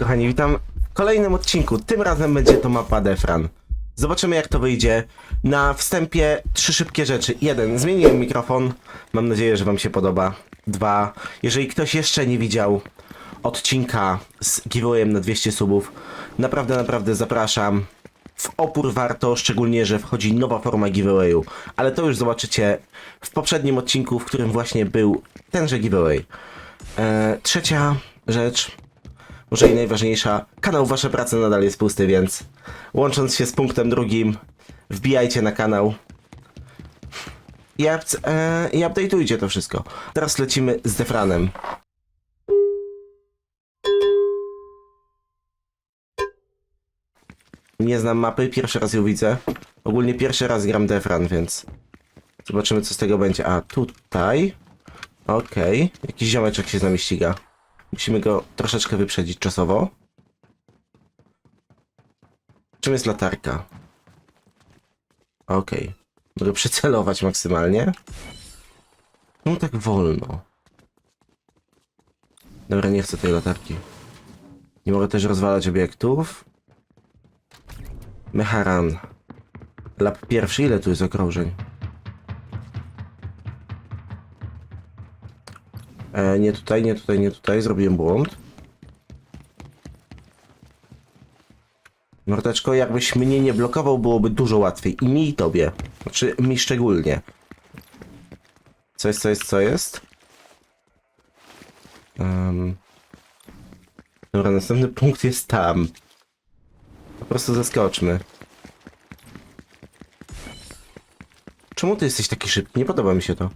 kochani, witam w kolejnym odcinku. Tym razem będzie to mapa Defran. Zobaczymy jak to wyjdzie. Na wstępie trzy szybkie rzeczy. Jeden, zmieniłem mikrofon. Mam nadzieję, że wam się podoba. Dwa, jeżeli ktoś jeszcze nie widział odcinka z giveawayem na 200 subów, naprawdę, naprawdę zapraszam. W opór warto, szczególnie, że wchodzi nowa forma giveawayu. Ale to już zobaczycie w poprzednim odcinku, w którym właśnie był tenże giveaway. E, trzecia rzecz, może i najważniejsza, kanał Wasze Prace nadal jest pusty, więc łącząc się z punktem drugim, wbijajcie na kanał i, e, i update'ujcie to wszystko. Teraz lecimy z Defranem. Nie znam mapy, pierwszy raz ją widzę. Ogólnie pierwszy raz gram Defran, więc zobaczymy co z tego będzie. A tutaj... Okej, jakiś ziomeczek się z nami ściga. Musimy go troszeczkę wyprzedzić czasowo. Czym jest latarka? Okej. Mogę przycelować maksymalnie. No tak wolno. Dobra, nie chcę tej latarki. Nie mogę też rozwalać obiektów. Mecharan. Lab pierwszy, ile tu jest okrążeń? E, nie tutaj, nie tutaj, nie tutaj. Zrobiłem błąd. Mordeczko, jakbyś mnie nie blokował, byłoby dużo łatwiej. I mi, i tobie. Znaczy, mi szczególnie. Co jest, co jest, co jest? Um. Dobra, następny punkt jest tam. Po prostu zaskoczmy. Czemu ty jesteś taki szybki? Nie podoba mi się to.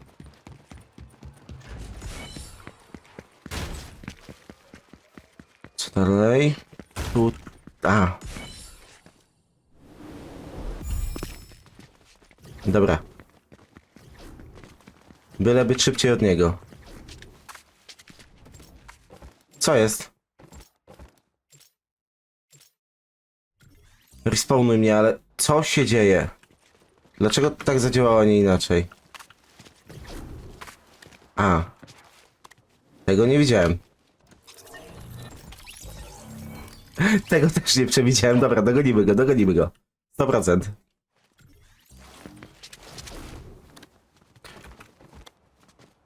Dalej? Tu... A. Dobra. Byle być szybciej od niego. Co jest? Respawnuj mnie, ale co się dzieje? Dlaczego tak zadziałało, a nie inaczej? A. Tego nie widziałem. Tego też nie przewidziałem. Dobra, dogonimy go, dogonimy go. 100%.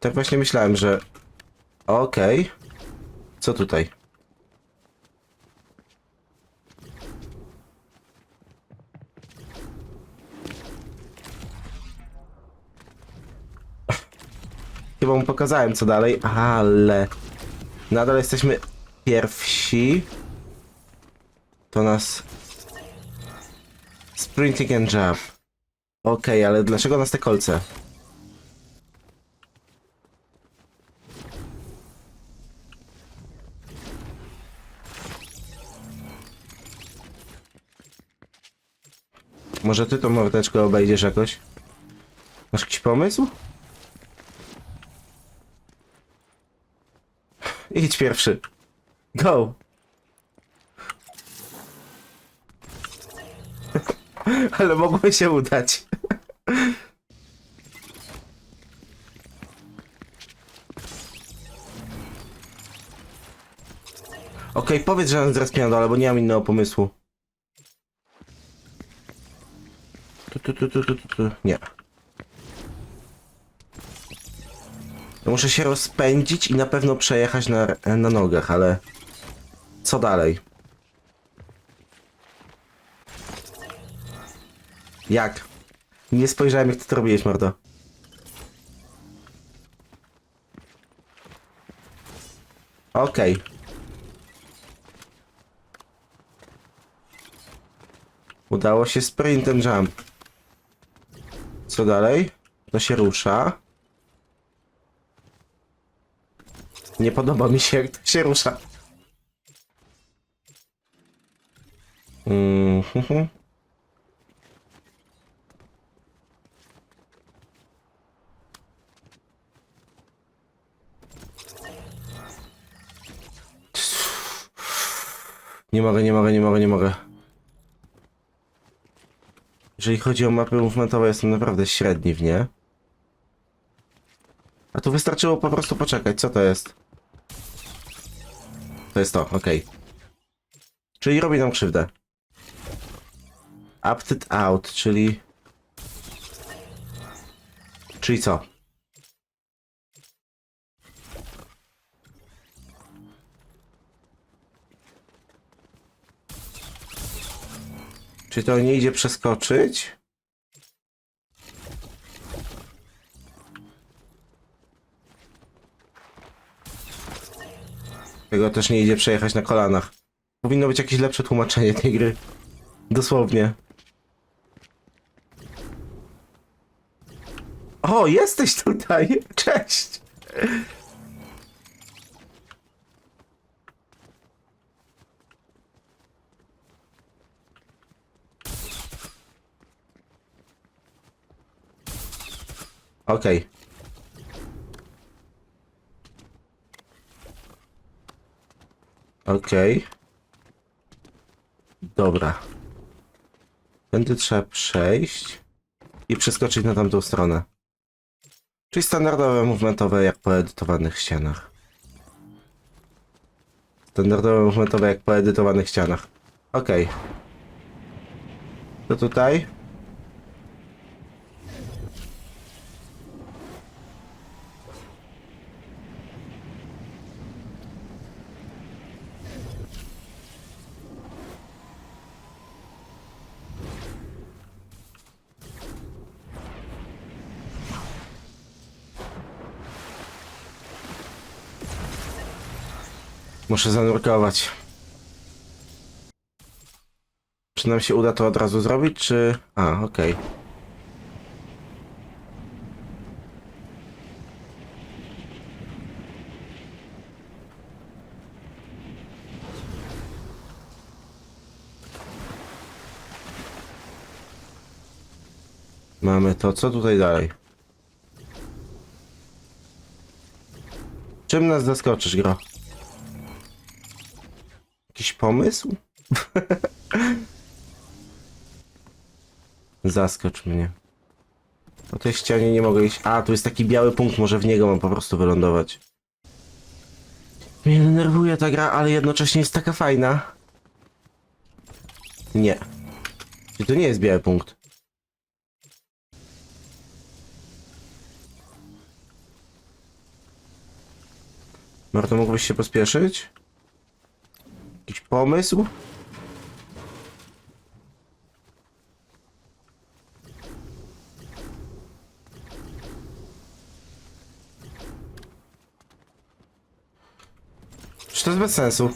Tak właśnie myślałem, że... Okej. Co tutaj? Chyba mu pokazałem co dalej, ale... Nadal jesteśmy pierwsi. To nas... Sprinting and jump. Okej, ale dlaczego nas te kolce? Może ty tą mordeczkę obejdziesz jakoś? Masz jakiś pomysł? Idź pierwszy. Go! Ale mogło się udać. Okej, powiedz, że nas zrespię na dole, bo nie mam innego pomysłu. Tu, tu, tu, tu, tu, tu. Nie. To muszę się rozpędzić i na pewno przejechać na, na nogach, ale... Co dalej? Jak? Nie spojrzałem jak ty to robiłeś, mordo. Okej. Udało się sprint and jump. Co dalej? To się rusza. Nie podoba mi się jak to się rusza. Mhm. Nie mogę, nie mogę, nie mogę, nie mogę. Jeżeli chodzi o mapy movementowe, jestem naprawdę średni w nie. A tu wystarczyło po prostu poczekać. Co to jest? To jest to, okej. Czyli robi nam krzywdę. Opted out, czyli... Czyli co? Czy to nie idzie przeskoczyć? Tego też nie idzie przejechać na kolanach. Powinno być jakieś lepsze tłumaczenie tej gry. Dosłownie. O, jesteś tutaj! Cześć! Okej. Okej. Dobra. Tędy trzeba przejść i przeskoczyć na tamtą stronę. Czyli standardowe movementowe jak po edytowanych ścianach. Standardowe movementowe jak po edytowanych ścianach. Okej. To tutaj? Muszę zanurkować. Czy nam się uda to od razu zrobić, czy... A, okej. Mamy to. Co tutaj dalej? Czym nas zaskoczysz, gro? Jakiś pomysł? Zaskocz mnie. Po tej ścianie nie mogę iść. A, tu jest taki biały punkt, może w niego mam po prostu wylądować. Mnie denerwuje ta gra, ale jednocześnie jest taka fajna. Nie. Czy to nie jest biały punkt? Marto, mógłbyś się pospieszyć? Jakiś pomysł? Czy to jest bez sensu?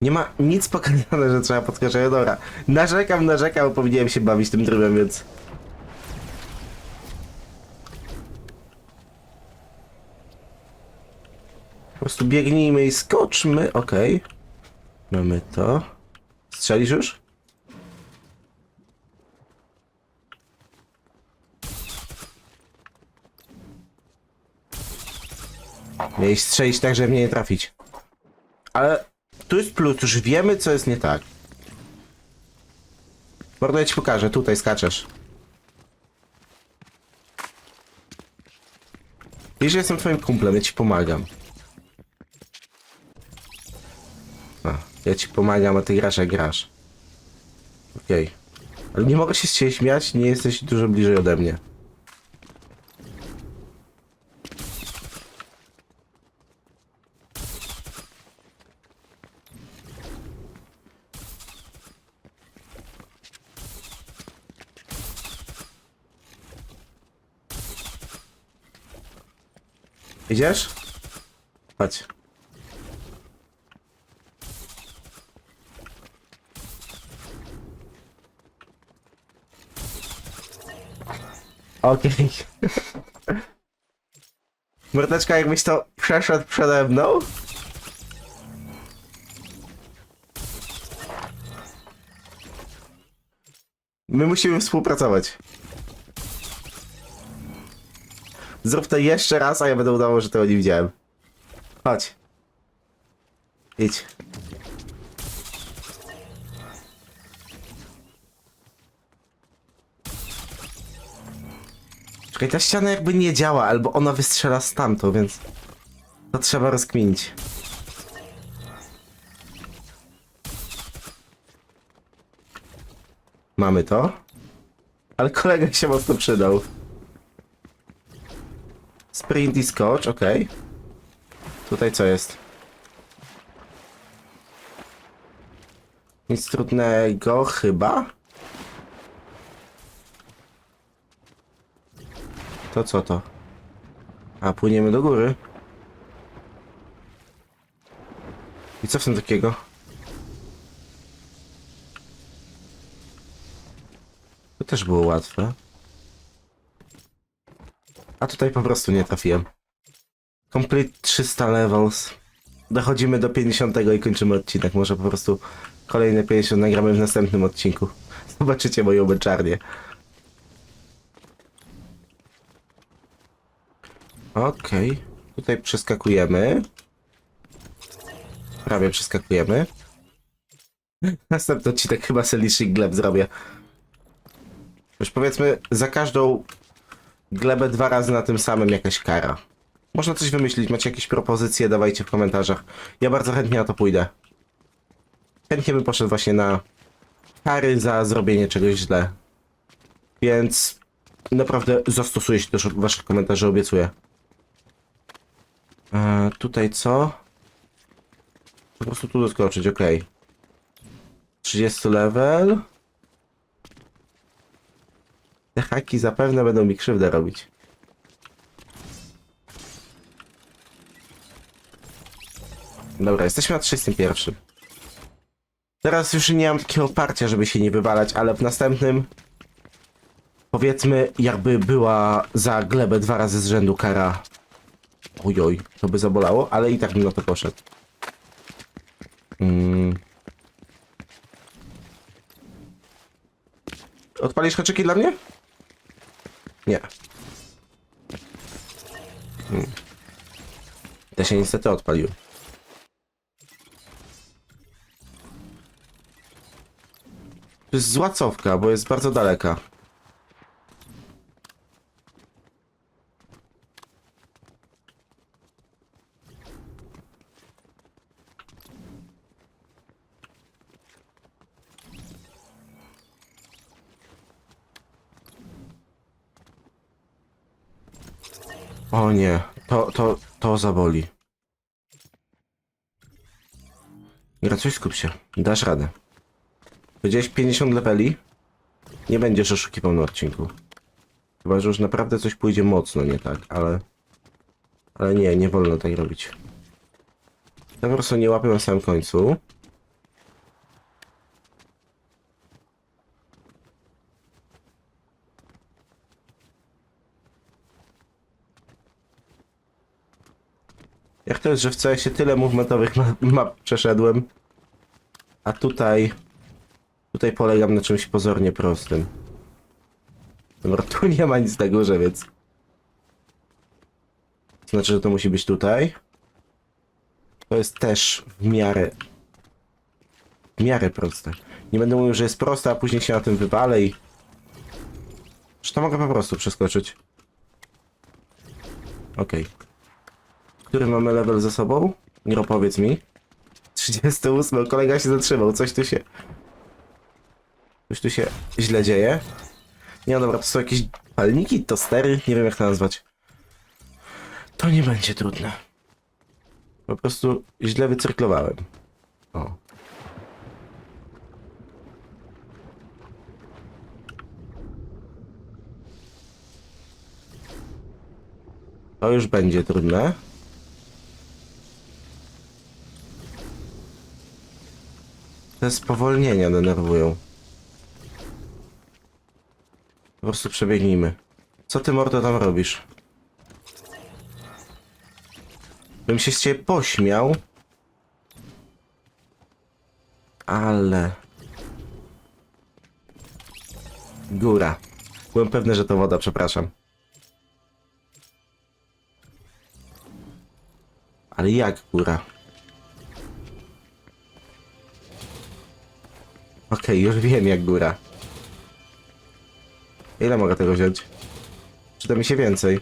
Nie ma nic pokazane, że trzeba podskoczyć. Dobra, narzekam, narzekam, powinienem się bawić tym trybem, więc... prostu biegnijmy i skoczmy. Okej. Mamy to. Strzelisz już? Miałeś strzelić tak, żeby mnie nie trafić. Ale tu jest plus, już wiemy co jest nie tak. Mordo, ja ci pokażę, tutaj skaczesz. Wiesz, że jestem twoim kumplem, ja ci pomagam. Ja ci pomagam, a ty grasz jak grasz. Okej. Ale nie mogę się z ciebie śmiać, nie jesteś dużo bliżej ode mnie. Idziesz? Chodź. Okej. Mordeczka, jakbyś to przeszedł przede mną? My musimy współpracować. Zrób to jeszcze raz, a ja będę udawał, że tego nie widziałem. Chodź. Idź. Czekaj, ta ściana jakby nie działa, albo ona wystrzela stamtąd, więc... To trzeba rozkminić. Mamy to. Ale kolega się mocno przydał. Sprint i skocz, ok. Tutaj co jest? Nic trudnego chyba? To co to? A, płyniemy do góry. I co w tym takiego? To też było łatwe. A tutaj po prostu nie trafiłem. Complete 300 levels. Dochodzimy do 50 i kończymy odcinek. Może po prostu kolejne 50 nagramy w następnym odcinku. Zobaczycie moją męczarnię. Okej. Tutaj przeskakujemy. Prawie przeskakujemy. Następny odcinek chyba Selishing Gleb zrobię. Już powiedzmy, za każdą glebę dwa razy na tym samym jakaś kara. Można coś wymyślić, macie jakieś propozycje, dawajcie w komentarzach. Ja bardzo chętnie na to pójdę. Chętnie bym poszedł właśnie na kary za zrobienie czegoś źle. Więc naprawdę zastosuję się też waszych komentarzy, obiecuję. E, tutaj co? Po prostu tu doskoczyć, ok. 30 level. Te haki zapewne będą mi krzywdę robić. Dobra, jesteśmy na 31. Teraz już nie mam takiego oparcia, żeby się nie wywalać, ale w następnym powiedzmy jakby była za glebę dwa razy z rzędu kara. Ojoj, to by zabolało, ale i tak bym na to poszedł. Mm. Odpalisz haczyki dla mnie? Nie. Hmm. Te się niestety odpaliły. To jest zła cofka, bo jest bardzo daleka. O nie, to, to, to zaboli. Gracuj, skup się. Dasz radę. Powiedziałeś 50 leveli? Nie będziesz oszukiwał na odcinku. Chyba, że już naprawdę coś pójdzie mocno nie tak, ale... Ale nie, nie wolno tak robić. Ja po prostu nie łapię na samym końcu. Jest, że w CS-ie tyle movementowych ma- map przeszedłem, a tutaj... Tutaj polegam na czymś pozornie prostym. Dobra, tu nie ma nic na górze, więc... Znaczy, że to musi być tutaj. To jest też w miarę... W miarę proste. Nie będę mówił, że jest proste, a później się na tym wywalę i... Czy to mogę po prostu przeskoczyć? Okej. Który mamy level ze sobą? Nie opowiedz mi. 38, kolega się zatrzymał, coś tu się... Coś tu się źle dzieje. Nie no dobra, to są jakieś palniki, tostery, nie wiem jak to nazwać. To nie będzie trudne. Po prostu źle wycyrklowałem. O. To już będzie trudne. Te spowolnienia denerwują. Po prostu przebiegnijmy. Co ty mordo tam robisz? Bym się z ciebie pośmiał. Ale... Góra. Byłem pewny, że to woda, przepraszam. Ale jak góra? Okej, okay, już wiem jak góra. Ile mogę tego wziąć? Przyda mi się więcej.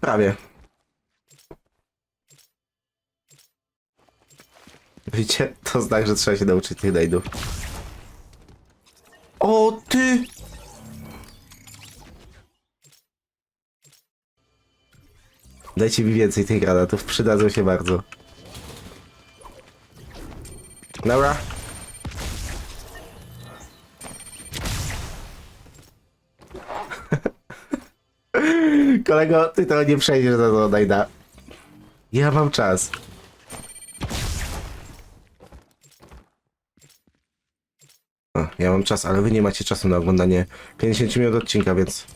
Prawie. Widzicie? To znak, że trzeba się nauczyć tych dajdów. Dajcie mi więcej tych granatów, przydadzą się bardzo. Dobra. Kolego, ty to nie przejdziesz za to najda. Ja mam czas. Ja mam czas, ale wy nie macie czasu na oglądanie 50 minut odcinka, więc...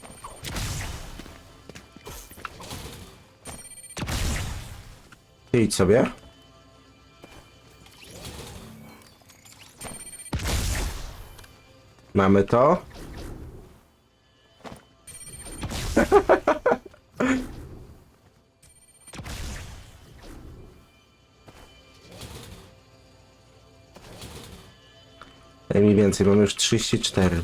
sobie. Mamy to. Daj mi więcej, mamy już 34.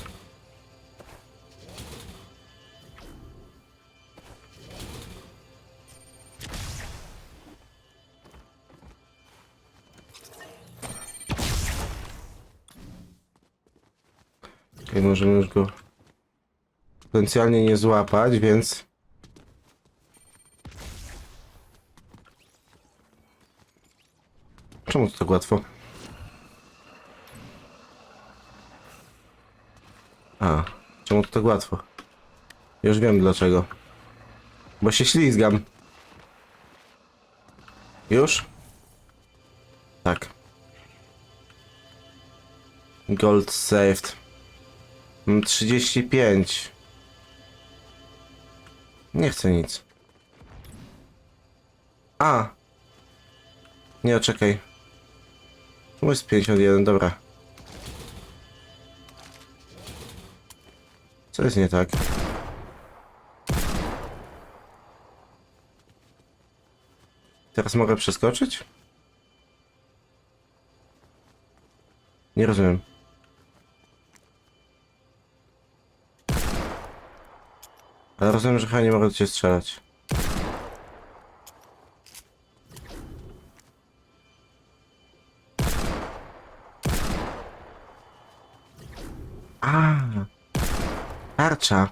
potencjalnie nie złapać, więc... Czemu to tak łatwo? A, czemu to tak łatwo? Już wiem dlaczego. Bo się ślizgam. Już? Tak. Gold saved. Mam 35. Nie chcę nic. A! Nie, czekaj. Tu jest 51, dobra. Co jest nie tak? Teraz mogę przeskoczyć? Nie rozumiem. Ale rozumiem, że chyba nie mogę do ciebie strzelać. A, tarcza.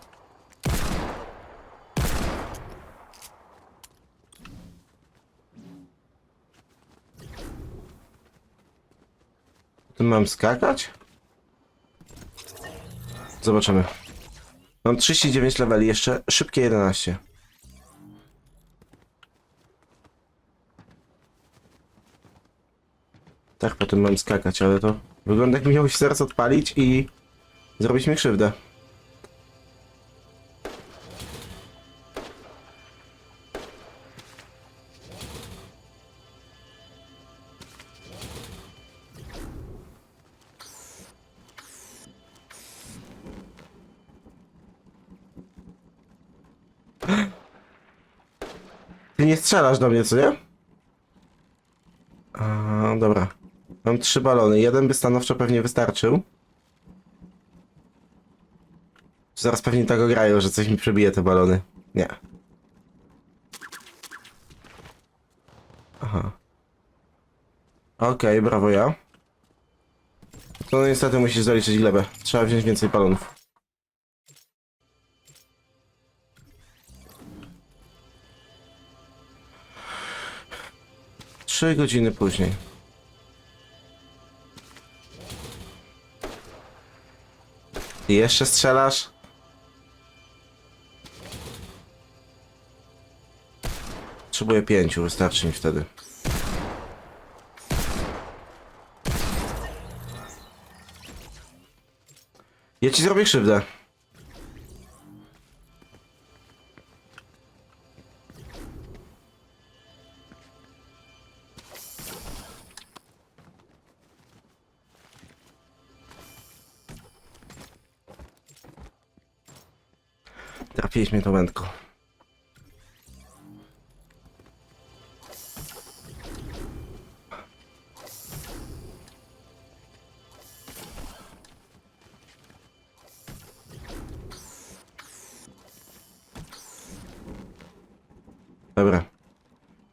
Tu mam skakać? Zobaczymy. Mam 39 leveli, jeszcze szybkie 11. Tak, potem mam skakać, ale to wygląda jak miał się zaraz odpalić i zrobić mi krzywdę. Strzelasz do mnie, co nie? A, dobra. Mam trzy balony. Jeden by stanowczo pewnie wystarczył. Zaraz pewnie tak grają, że coś mi przebije te balony. Nie. Aha. Okej, brawo ja. No niestety musisz zaliczyć glebę. Trzeba wziąć więcej balonów. Trzy godziny później. I jeszcze strzelasz? Potrzebuję pięciu, wystarczy mi wtedy. Ja ci zrobię krzywdę. Trafiliśmy to wędko. Dobra.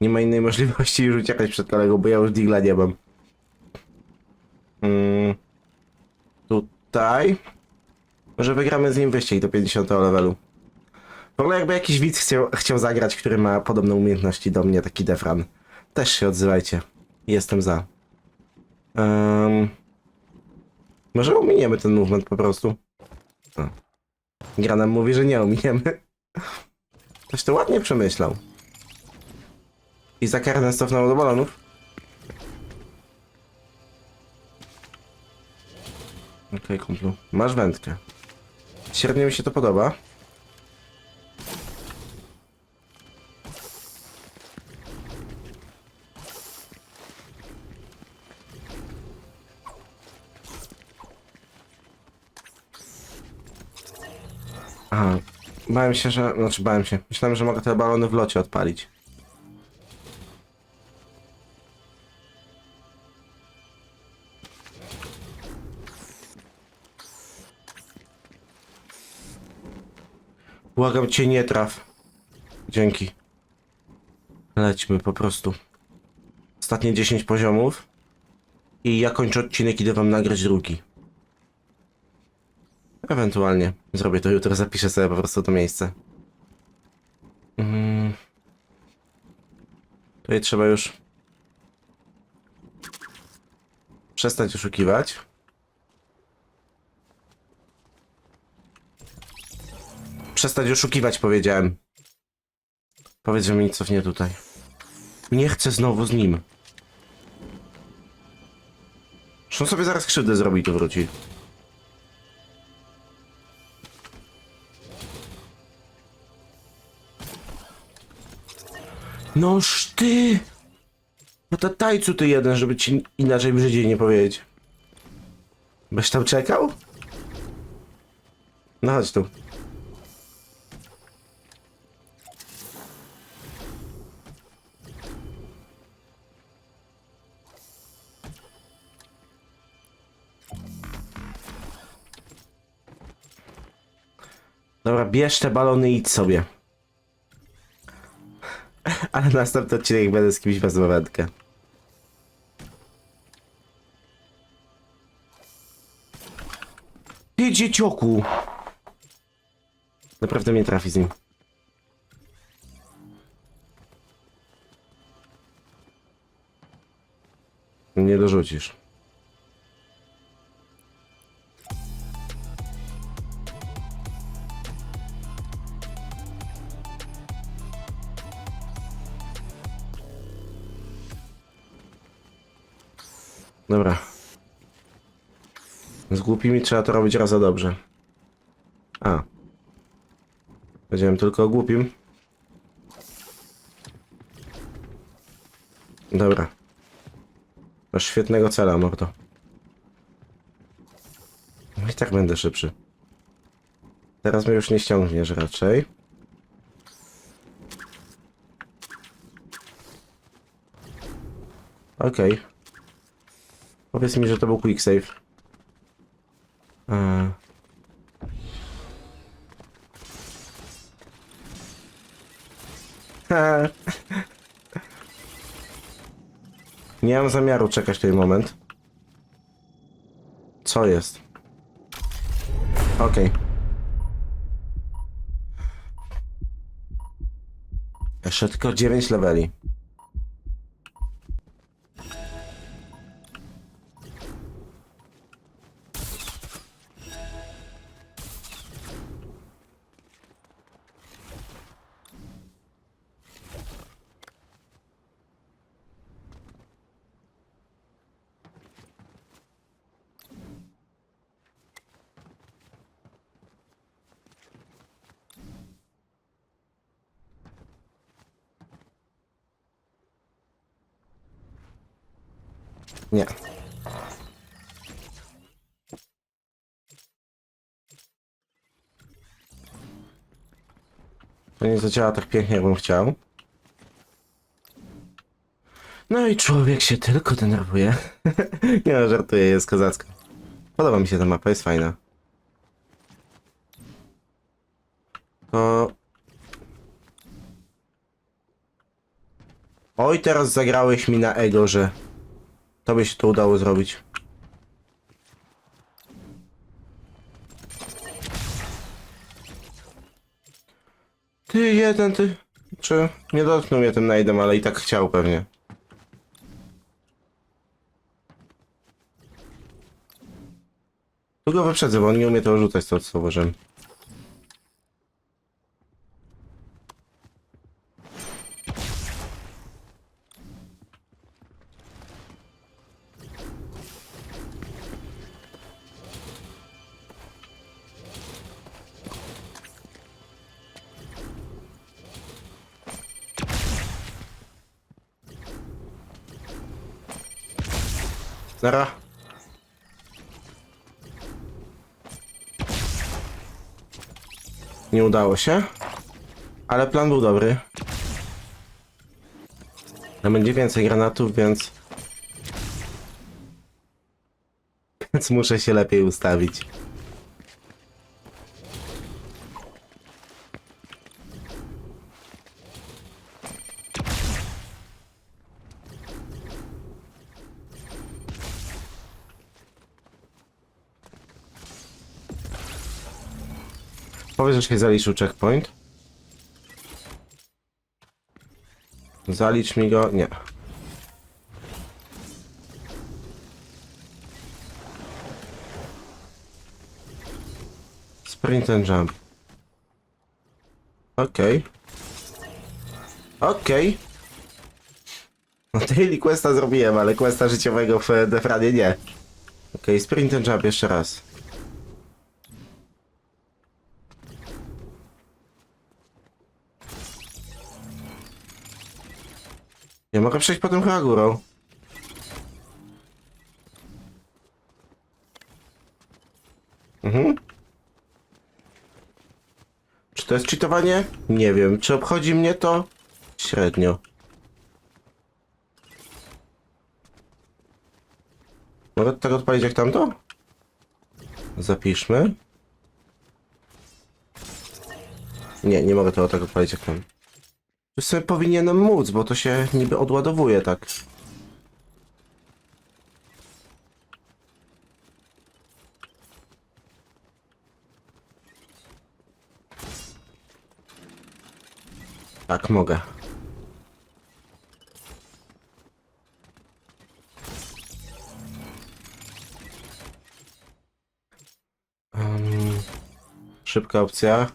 Nie ma innej możliwości już uciekać przed kolego, bo ja już digla nie mam. Mm, tutaj. Może wygramy z nim wyścig do 50 levelu. Jakby jakiś widz chciał, chciał zagrać, który ma podobne umiejętności do mnie, taki Defran. Też się odzywajcie. Jestem za. Um, może ominiemy ten movement po prostu. O. Gra nam mówi, że nie ominiemy. Ktoś to ładnie przemyślał. I za karę cofnął do balonów. Okej, kumplu. Masz wędkę. Średnio mi się to podoba. Bałem się, że... Znaczy bałem się. Myślałem, że mogę te balony w locie odpalić. Błagam cię, nie traf. Dzięki. Lećmy po prostu. Ostatnie 10 poziomów. I ja kończę odcinek, idę wam nagrać drugi. Ewentualnie. Zrobię to jutro, zapiszę sobie po prostu to miejsce. Mm. Tutaj trzeba już przestać oszukiwać. Przestać oszukiwać, powiedziałem. Powiedz, że mi cofnie tutaj. Nie chcę znowu z nim. On sobie zaraz krzywdę zrobi tu wróci. Noż ty! No to tajcu ty jeden, żeby ci inaczej brzydziej nie powiedzieć. Byś tam czekał? No chodź tu. Dobra, bierz te balony i idź sobie. Ale następny odcinek będę z kimś wezmę wędkę. Ty dziecioku! Naprawdę mnie trafi z nim. Nie dorzucisz. Z głupimi trzeba to robić raz za dobrze. A. Powiedziałem tylko o głupim. Dobra. Masz świetnego cela, mordo. No i tak będę szybszy. Teraz mnie już nie ściągniesz raczej. Okej. Powiedz mi, że to był quick save. Ha. Nie mam zamiaru czekać ten moment. Co jest? Okej. Jeszcze tylko 9 leveli. Nie zadziała tak pięknie, jakbym chciał. No i człowiek się tylko denerwuje. nie no, żartuję, jest kozacko. Podoba mi się ta mapa, jest fajna. To... Oj, teraz zagrałeś mi na ego, że... To by się to udało zrobić. Ty jeden, ty... Czy... Nie dotknął mnie tym najdem, ale i tak chciał pewnie. Tu go wyprzedzę, bo on nie umie to rzucać, to co uważam. Nara. Nie udało się. Ale plan był dobry. Tam będzie więcej granatów, więc... Więc muszę się lepiej ustawić. Że się zaliczył checkpoint. Zalicz mi go. Nie. Sprint and jump. Okej. Okej. No daily questa zrobiłem, ale questa życiowego w Defranie nie. Okej, sprint and jump jeszcze raz. Nie mogę przejść potem chyba górą. Mhm. Czy to jest cheatowanie? Nie wiem. Czy obchodzi mnie to? Średnio. Mogę tak odpalić jak tamto? Zapiszmy. Nie, nie mogę tego tak odpalić jak tam. Sobie powinienem móc, bo to się niby odładowuje tak. Tak, mogę. Um, szybka opcja.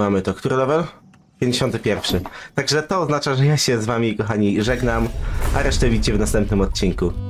Mamy to. Który level? 51. Także to oznacza, że ja się z wami, kochani, żegnam, a resztę widzicie w następnym odcinku.